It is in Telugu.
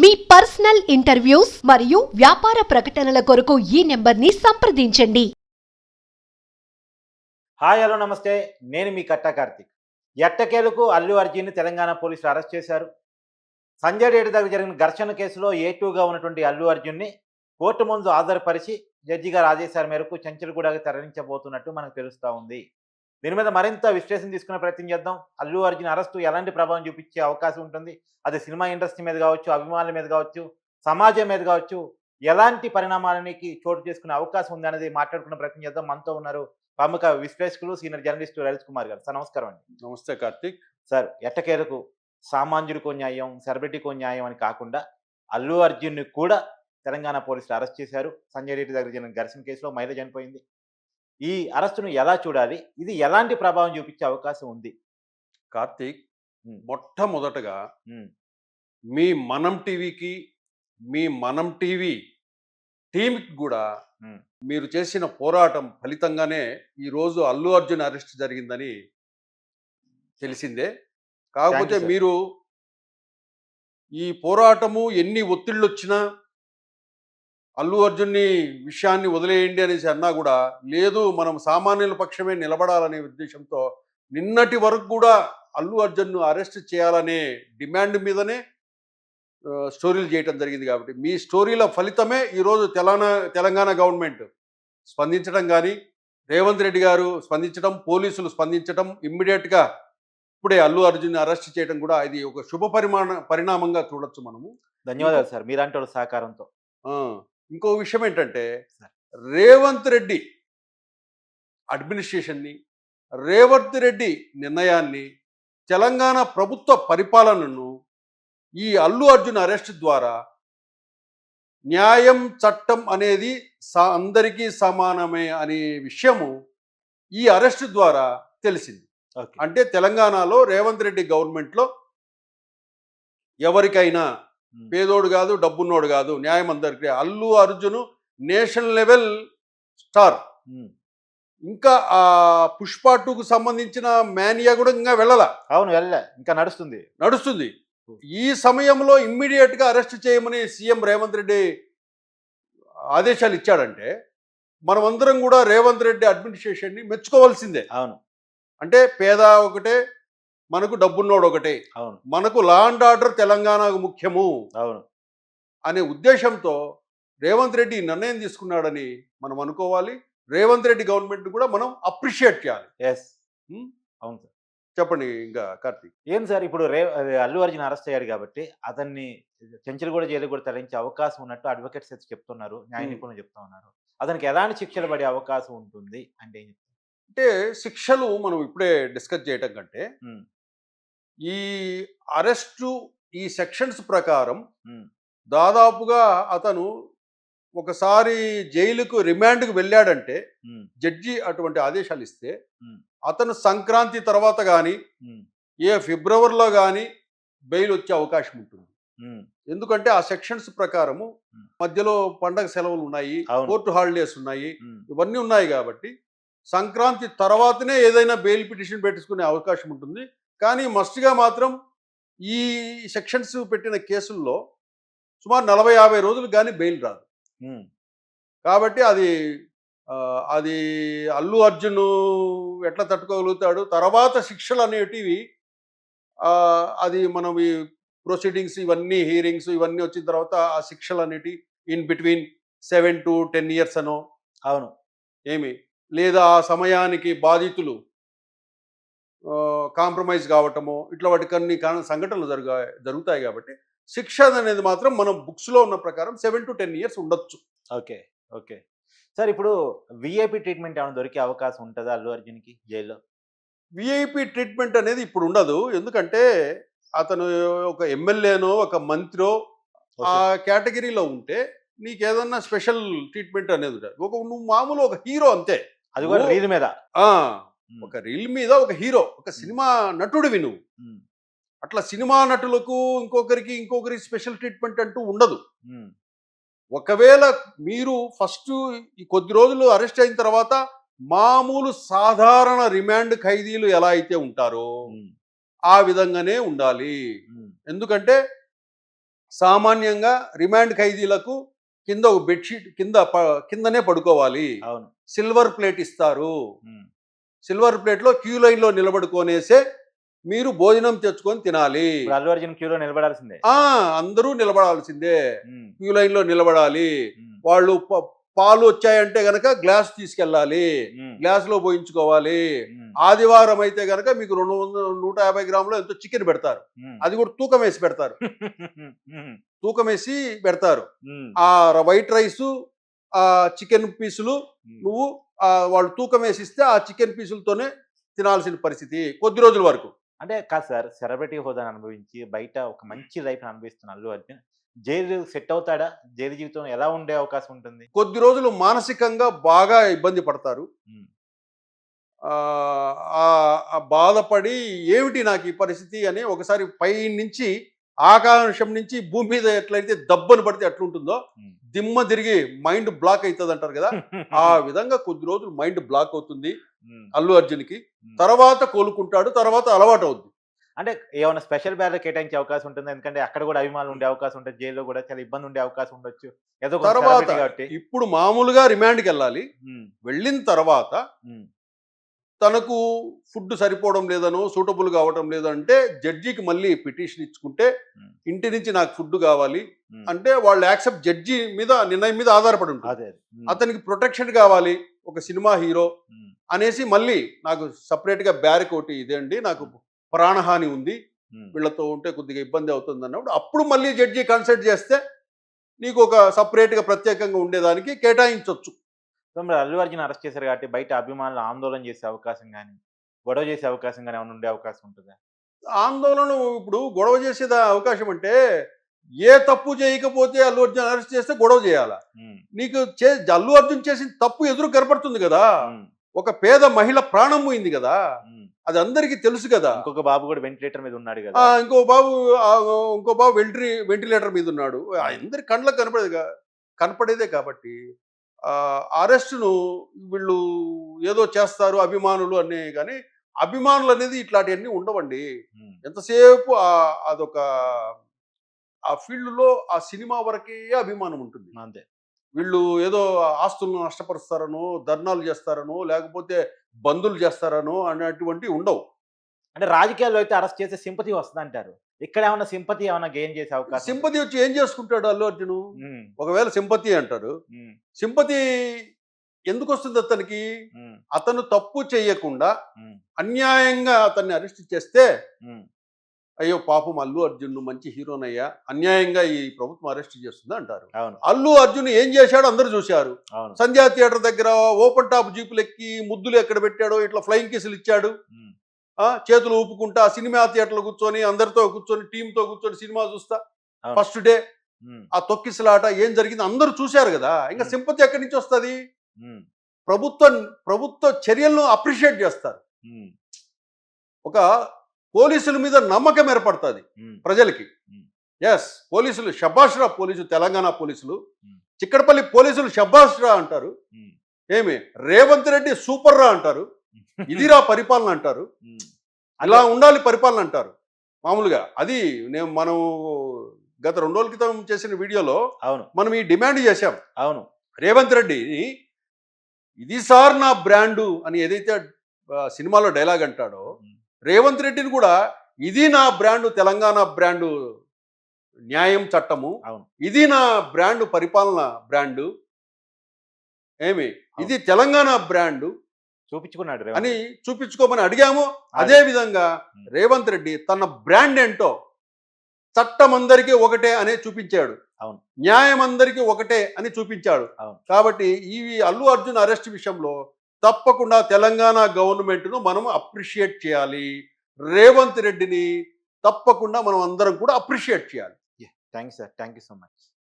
మీ పర్సనల్ ఇంటర్వ్యూస్ మరియు వ్యాపార ప్రకటనల కొరకు ఈ నెంబర్ని సంప్రదించండి. హాయ్ హలో నమస్తే. నేను మీ కట్టా కార్తిక్. ఎట్టకేలకు అల్లు అర్జున్ని తెలంగాణ పోలీసులు అరెస్ట్ చేశారు. సంజయ్ రెడ్డి దగ్గర జరిగిన ఘర్షణ కేసులో ఏ టూగా ఉన్నటువంటి అల్లు అర్జున్ని కోర్టు ముందు హాజరుపరిచి జడ్జి గారు ఆదేశాల మేరకు చెంచల్గూడకు తరలించబోతున్నట్టు మనకు తెలుస్తూ ఉంది. దీని మీద మరింత విశ్లేషణ తీసుకునే ప్రయత్నం చేద్దాం. అల్లు అర్జున్ అరెస్టు ఎలాంటి ప్రభావం చూపించే అవకాశం ఉంటుంది? అది సినిమా ఇండస్ట్రీ మీద కావచ్చు అభిమానుల మీద కావచ్చు సమాజం మీద కావచ్చు ఎలాంటి పరిణామాలకి చోటు చేసుకునే అవకాశం ఉంది అనేది మాట్లాడుకునే ప్రయత్నం చేద్దాం. మనతో ఉన్నారు ప్రముఖ విశ్లేషకులు సీనియర్ జర్నలిస్టు రవిష్ కుమార్ గారు. సార్ నమస్కారం అండి. నమస్తే కార్తీక్. సార్ ఎట్టకేలకు సామాన్యుడికో న్యాయం సెలబ్రిటీకో న్యాయం అని కాకుండా అల్లు అర్జున్ని కూడా తెలంగాణ పోలీసులు అరెస్ట్ చేశారు. సంజయ్ రెడ్డి దగ్గర జరిగిన ఘర్షణ కేసులో మహిళ చనిపోయింది. ఈ అరెస్టును ఎలా చూడాలి? ఇది ఎలాంటి ప్రభావం చూపించే అవకాశం ఉంది? కార్తీక్ మొట్టమొదటగా మీ మనం టీవీకి మీ మనం టీవీ టీంకి కూడా. మీరు చేసిన పోరాటం ఫలితంగానే ఈరోజు అల్లు అర్జున్ అరెస్ట్ జరిగిందని తెలిసిందే. కాకపోతే. మీరు ఈ పోరాటము ఎన్ని ఒత్తిళ్ళు వచ్చినా అల్లు అర్జున్ని విషయాన్ని వదిలేయండి అనేసి అన్నా కూడా లేదు మనం సామాన్యుల పక్షమే నిలబడాలనే ఉద్దేశంతో నిన్నటి వరకు కూడా అల్లు అర్జున్ను అరెస్ట్ చేయాలనే డిమాండ్ మీదనే స్టోరీలు చేయటం జరిగింది కాబట్టి. మీ స్టోరీల ఫలితమే ఈరోజు తెలంగాణ తెలంగాణ గవర్నమెంట్ స్పందించడం కానీ రేవంత్ రెడ్డి గారు స్పందించడం పోలీసులు స్పందించడం ఇమ్మీడియట్గా ఇప్పుడే అల్లు అర్జున్ అరెస్ట్ చేయడం కూడా ఇది ఒక శుభ పరిమాణ పరిణామంగా చూడొచ్చు మనము. ధన్యవాదాలు సార్ వాళ్ళ సహకారంతో. ఇంకో విషయం ఏంటంటే. రేవంత్ రెడ్డి అడ్మినిస్ట్రేషన్ని రేవంత్ రెడ్డి నిర్ణయాన్ని తెలంగాణ ప్రభుత్వ పరిపాలనను ఈ అల్లు అర్జున్ అరెస్ట్ ద్వారా న్యాయం చట్టం అనేది స- అందరికీ సమానమే అనే విషయము ఈ అరెస్ట్ ద్వారా తెలిసింది అంటే తెలంగాణలో రేవంత్ రెడ్డి గవర్నమెంట్లో ఎవరికైనా పేదోడు కాదు డబ్బున్నోడు కాదు న్యాయం అందరికీ. Allu Arjun national level star. ఇంకా ఆ పుష్ప టూకు సంబంధించిన మేనియా కూడా ఇంకా వెళ్ళాల. అవును వెళ్ళ ఇంకా నడుస్తుంది. నడుస్తుంది. ఈ సమయంలో ఇమ్మీడియట్గా అరెస్ట్ చేయమని సీఎం రేవంత్ రెడ్డి ఆదేశాలు ఇచ్చాడంటే మనమందరం కూడా రేవంత్ రెడ్డి అడ్మినిస్ట్రేషన్ని మెచ్చుకోవాల్సిందే. అవును. అంటే పేద ఒకటే మనకు డబ్బున్నోడు ఒకటే అవును. మనకు లా అండ్ ఆర్డర్ తెలంగాణకు ముఖ్యము. అవును. అనే ఉద్దేశంతో రేవంత్ రెడ్డి నిర్ణయం తీసుకున్నాడని మనం అనుకోవాలి. రేవంత్ రెడ్డి గవర్నమెంట్ కూడా మనం అప్రిషియేట్ చేయాలి. ఎస్. అవును సార్. చెప్పండి ఇంకా కార్తీక్. ఏం సార్ ఇప్పుడు రే అల్లు అర్జున్ అరెస్ట్ అయ్యాడు కాబట్టి అతన్ని చెంచులు కూడా జైలు కూడా తరలించే అవకాశం ఉన్నట్టు అడ్వకేట్స్ అయితే చెప్తున్నారు. న్యాయ. నిపుణులు చెప్తా ఉన్నారు. అతనికి ఎలాంటి శిక్షలు పడే అవకాశం ఉంటుంది? అంటే అంటే శిక్షలు మనం ఇప్పుడే డిస్కస్ చేయటం కంటే ఈ అరెస్టు ఈ సెక్షన్స్ ప్రకారం దాదాపుగా అతను ఒకసారి జైలుకు రిమాండ్కు వెళ్ళాడంటే జడ్జి అటువంటి ఆదేశాలు ఇస్తే. అతను సంక్రాంతి తర్వాత కానీ ఏ ఫిబ్రవరిలో కానీ బెయిల్ వచ్చే అవకాశం ఉంటుంది. ఎందుకంటే ఆ సెక్షన్స్ ప్రకారము. మధ్యలో పండగ సెలవులు ఉన్నాయి. కోర్టు హాలిడేస్ ఉన్నాయి ఇవన్నీ ఉన్నాయి కాబట్టి సంక్రాంతి తర్వాతనే ఏదైనా బెయిల్ పిటిషన్ పెట్టుకునే అవకాశం ఉంటుంది. కానీ మస్ట్గా మాత్రం ఈ సెక్షన్స్ పెట్టిన కేసుల్లో సుమారు నలభై యాభై రోజులు కానీ బెయిల్ రాదు. కాబట్టి అది అది అల్లు అర్జున్ ఎట్లా తట్టుకోగలుగుతాడు? తర్వాత శిక్షలు అనేటివి అది మనం ఈ ప్రొసీడింగ్స్ ఇవన్నీ హీరింగ్స్ ఇవన్నీ వచ్చిన తర్వాత ఆ శిక్షలు అనేటివి in between seven to ten years అనో అవును. ఏమి లేదా ఆ సమయానికి బాధితులు కాంప్రమైజ్ కావటమో ఇట్లా వాటి కొన్ని కారణ సంఘటనలు జరుగా జరుగుతాయి కాబట్టి శిక్ష అనేది మాత్రం మనం బుక్స్లో ఉన్న ప్రకారం సెవెన్ టు టెన్ ఇయర్స్ ఉండొచ్చు. Okay okay. సార్ ఇప్పుడు విఐపి ట్రీట్మెంట్ ఏమైనా దొరికే అవకాశం ఉంటుందా అల్లు అర్జున్కి జైల్లో? విఐపి ట్రీట్మెంట్ అనేది ఇప్పుడు ఉండదు. ఎందుకంటే అతను ఒక ఎమ్మెల్యేనో ఒక మంత్రో ఆ కేటగిరీలో ఉంటే నీకు ఏదన్నా స్పెషల్ ట్రీట్మెంట్ అనేది ఉంటుంది. ఒక నువ్వు మామూలు ఒక హీరో అంతే. అది కూడా మీద? ఒక రీల్ మీద ఒక హీరో ఒక సినిమా నటుడివి నువ్వు. అట్లా సినిమా నటులకు ఇంకొకరికి ఇంకొకరికి స్పెషల్ ట్రీట్మెంట్ అంటూ ఉండదు. ఒకవేళ మీరు ఫస్ట్ ఈ కొద్ది రోజులు అరెస్ట్ అయిన తర్వాత మామూలు సాధారణ రిమాండ్ ఖైదీలు ఎలా అయితే ఉంటారో ఆ విధంగానే ఉండాలి. ఎందుకంటే సామాన్యంగా రిమాండ్ ఖైదీలకు కింద ఒక బెడ్షీట్ కింద కిందనే పడుకోవాలి. అవును. సిల్వర్ ప్లేట్ ఇస్తారు. సిల్వర్ ప్లేట్లో క్యూ లైన్లో నిలబడుకొనేసే మీరు భోజనం తెచ్చుకొని తినాలి. ఇప్పుడు అల్లు అర్జున్ క్యూలో నిలబడాల్సిందే. ఆ అందరూ నిలబడాల్సిందే. క్యూ లైన్లో నిలబడాలి. వాళ్ళు పాలు వచ్చాయంటే గనక గ్లాస్ తీసుకెళ్ళాలి. ఉమ్, గ్లాస్లో పోయించుకోవాలి. ఆదివారం అయితే గనక మీకు రెండు వందల నూట యాభై గ్రాములు ఎంతో చికెన్ పెడతారు. అది కూడా తూకం వేసి పెడతారు. తూకం వేసి పెడతారు. ఆ వైట్ రైస్ చికెన్ పీసులు. నువ్వు ఆ వాళ్ళు తూకం వేసి ఇస్తే ఆ చికెన్ పీసులతోనే తినాల్సిన పరిస్థితి కొద్ది రోజుల వరకు. అంటే కాదు సార్ సెలబ్రిటీ హోదాను అనుభవించి బయట ఒక మంచి లైఫ్ అనుభవిస్తున్న అల్లు అర్జున్. జైలు సెట్ అవుతాడా? జైలు జీవితం ఎలా ఉండే అవకాశం ఉంటుంది? కొద్ది రోజులు మానసికంగా బాగా ఇబ్బంది పడతారు. బాధపడి ఏమిటి నాకు ఈ పరిస్థితి అని ఒకసారి పై నుంచి ఆకాశం నుంచి భూమి మీద ఎట్లయితే దబ్బను పడితే ఎట్లుంటుందో. దిమ్మ తిరిగి మైండ్ బ్లాక్ అవుతుంది అంటారు కదా? ఆ విధంగా కొద్ది రోజులు మైండ్ బ్లాక్ అవుతుంది అల్లు అర్జున్కి. ఉమ్. తర్వాత కోలుకుంటాడు తర్వాత అలవాటు అవుద్ది అంటే ఏమైనా స్పెషల్ బ్యారల్ కేటాయించే అవకాశం ఉంటుంది ఎందుకంటే అక్కడ కూడా అభిమానులు ఉండే అవకాశం ఉంటుంది జైల్లో కూడా చాలా ఇబ్బంది ఉండే అవకాశం ఉండొచ్చు. ఏదో తర్వాత ఇప్పుడు మామూలుగా రిమాండ్కి వెళ్ళాలి. వెళ్ళిన తర్వాత తనకు ఫుడ్ సరిపోవడం లేదనో సూటబుల్ కావడం లేదంటే జడ్జికి మళ్ళీ పిటిషన్ ఇచ్చుకుంటే. ఇంటి నుంచి నాకు ఫుడ్ కావాలి. అంటే వాళ్ళు యాక్సెప్ట్ జడ్జి మీద నిర్ణయం మీద ఆధారపడి ఉంటుంది అతనికి ప్రొటెక్షన్ కావాలి ఒక సినిమా హీరో అనేసి మళ్ళీ నాకు సపరేట్గా బ్యారిక్ ఒకటి ఇదేండి నాకు ప్రాణహాని ఉంది. వీళ్ళతో ఉంటే కొద్దిగా ఇబ్బంది అవుతుంది అన్నప్పుడు అప్పుడు మళ్ళీ జడ్జి కన్సల్ట్ చేస్తే నీకు ఒక సపరేట్గా ప్రత్యేకంగా ఉండేదానికి కేటాయించవచ్చు మరి అల్లు అర్జున్ అరెస్ట్ చేశారు కాబట్టి బయట అభిమానులు ఆందోళన చేసే అవకాశం కానీ గొడవ చేసే అవకాశం కానీ ఏమైనా ఉండే అవకాశం ఉంటుందా? ఆందోళన ఇప్పుడు గొడవ చేసేది అవకాశం అంటే ఏ తప్పు చేయకపోతే అల్లు అర్జున్ అరెస్ట్ చేస్తే గొడవ చేయాలా? నీకు చే అల్లు అర్జున్ చేసిన తప్పు ఎదురు కనపడుతుంది కదా? ఒక పేద మహిళ ప్రాణం పోయింది కదా. అది అందరికీ తెలుసు కదా? ఇంకొక బాబు కూడా వెంటిలేటర్ మీద ఉన్నాడు కదా? ఇంకో బాబు ఇంకో బాబు వెంట్రీ వెంటిలేటర్ మీద ఉన్నాడు. అందరి కండ్లకు కనపడేది కనపడేదే కాబట్టి అరెస్టును వీళ్ళు ఏదో చేస్తారు అభిమానులు అనే కానీ అభిమానులు అనేది ఇట్లాంటివన్నీ ఉండవండి. ఎంతసేపు ఆ- అదొక ఆ ఫీల్డ్లో ఆ సినిమా వరకే అభిమానం ఉంటుంది. అంతే. వీళ్ళు ఏదో ఆస్తులను నష్టపరుస్తారనో ధర్నాలు చేస్తారనో లేకపోతే బంధులు చేస్తారనో అనేటువంటి ఉండవు. అంటే రాజకీయాల్లో అయితే అరెస్ట్ చేసే సింపతి వస్తుంది అంటారు ఇక్కడ ఏమైనా సింపతి ఏమైనా గెయిన్ చేసే అవకాశం సింపతి వచ్చి ఏం చేసుకుంటాడు అల్లు అర్జును? ఒకవేళ సింపతి అంటారు ఉమ్, సింపతి ఎందుకు వస్తుంది అతనికి అతను తప్పు చేయకుండా అన్యాయంగా అతన్ని అరెస్ట్ చేస్తే అయ్యో పాపం అల్లు అర్జున్ మంచి హీరోనయ్యా అన్యాయంగా ఈ ప్రభుత్వం అరెస్ట్ చేస్తుంది అంటారు. అవును. అల్లు అర్జున్ ఏం చేశాడో అందరూ చూశారు. సంధ్యా థియేటర్ దగ్గర ఓపెన్ టాప్ జీపులు ఎక్కి ముద్దులు ఎక్కడ పెట్టాడో ఇట్లా ఫ్లయింగ్ కేసులు ఇచ్చాడు. చేతులు ఊపుకుంటా సినిమా థియేటర్లో కూర్చొని అందరితో కూర్చొని టీంతో కూర్చొని సినిమా చూస్తా. ఫస్ట్ డే ఆ తొక్కిసలాట ఏం జరిగింది అందరూ చూశారు కదా ఇంకా. సింపతి ఎక్కడి నుంచి వస్తుంది? ప్రభుత్వ ప్రభుత్వ చర్యలను అప్రిషియేట్ చేస్తారు. ఒక పోలీసుల మీద నమ్మకం ఏర్పడుతుంది ప్రజలకి. ఎస్ పోలీసులు షబాష్రా పోలీసులు తెలంగాణ పోలీసులు. చిక్కడపల్లి పోలీసులు షబాష్రా అంటారు. ఏమి? రేవంత్ రెడ్డి సూపర్ రా అంటారు. ఇదిరా పరిపాలన అంటారు. ఇలా ఉండాలి పరిపాలన అంటారు. మామూలుగా అది నేను మనం గత రెండు రోజుల క్రితం చేసిన వీడియోలో అవును. మనం ఈ డిమాండ్ చేశాం. అవును. రేవంత్ రెడ్డి ఇది సార్ నా బ్రాండు అని ఏదైతే సినిమాలో డైలాగ్ అంటాడో రేవంత్ రెడ్డిని కూడా ఇది నా బ్రాండు తెలంగాణ బ్రాండు న్యాయం చట్టము అవును. ఇది నా బ్రాండు పరిపాలన బ్రాండు ఏమి? ఇది తెలంగాణ బ్రాండు చూపించుకున్నాడు అని. చూపించుకోమని అడిగాము. అదే. విధంగా రేవంత్ రెడ్డి తన బ్రాండ్ ఏంటో చట్టం అందరికీ ఒకటే అనే చూపించాడు. అవును. న్యాయం అందరికీ ఒకటే అని చూపించాడు. అవును. కాబట్టి ఈ అల్లు అర్జున్ అరెస్ట్ విషయంలో తప్పకుండా తెలంగాణ గవర్నమెంట్ను మనం అప్రిషియేట్ చేయాలి. రేవంత్ రెడ్డిని తప్పకుండా మనం అందరం కూడా అప్రిషియేట్ చేయాలి. Thank you sir thank you so much